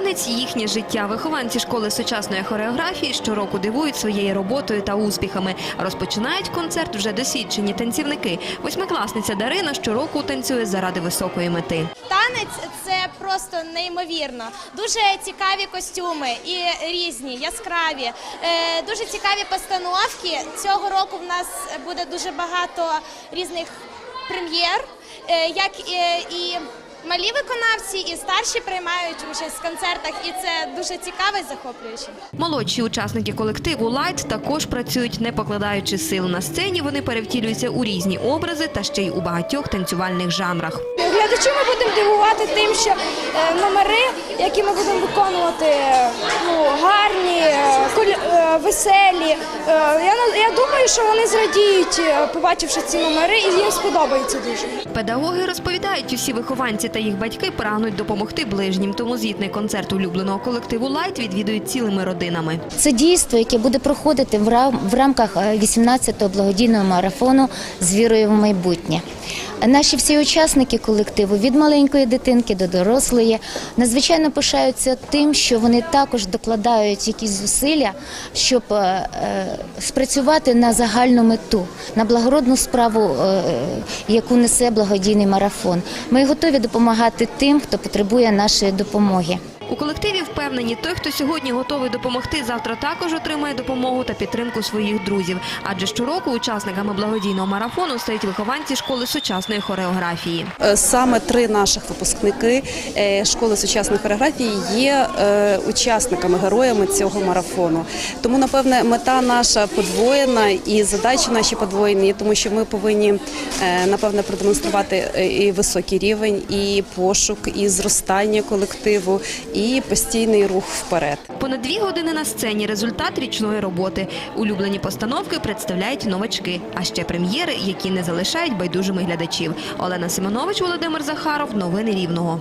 Танець їхнє життя. Вихованці школи сучасної хореографії щороку дивують своєю роботою та успіхами. Розпочинають концерт вже досвідчені танцівники. Восьмикласниця Дарина щороку танцює заради високої мети. Танець це просто неймовірно. Дуже цікаві костюми і різні, яскраві, е, дуже цікаві постановки. Цього року в нас буде дуже багато різних прем'єр, е, як і, і малі виконавці, і старші приймають участь в концертах, і це дуже цікаво і захоплююче. Молодші учасники колективу Лайт також працюють, не покладаючи сил на сцені. Вони перевтілюються у різні образи та ще й у багатьох танцювальних жанрах. Глядачі ми будемо дивувати тим, що е, номери, які ми будемо виконувати, е, ну, гарні, е, коль- е, веселі. Е, Я, на- я думаю, що вони зрадіють, побачивши ці номери, і їм сподобається дуже. Педагоги розповідають, усі вихованці та їх батьки прагнуть допомогти ближнім. Тому звітний концерт улюбленого колективу Лайт відвідують цілими родинами. Це дійство, яке буде проходити в рам- в рамках е, 18-го благодійного марафону з вірою в майбутнє. Наші всі учасники колективу від маленької дитинки до дорослої надзвичайно пишаються тим, що вони також докладають якісь зусилля, щоб е, е, спрацювати на загальну мету, на благородну справу, е, яку несе благодійний марафон. Ми готові допомагати тим, хто потребує нашої допомоги. У колективі впевнені, той, хто сьогодні готовий допомогти, завтра також отримає допомогу та підтримку своїх друзів. Адже щороку учасниками благодійного марафону стають вихованці школи сучасної хореографії. Е, Саме три наших випускники е, школи сучасної хореографії є е, учасниками, героями цього марафону. Тому, напевне, мета наша подвоєна і задачі наші подвоєні, тому що ми повинні напевне продемонструвати і високий рівень, і пошук, і зростання колективу, постійний рух вперед. Понад дві години на сцені результат річної роботи. Улюблені постановки представляють новачки, а ще прем'єри, які не залишають байдужими глядачів. Олена Симонович, Володимир Захаров. Новини Рівного.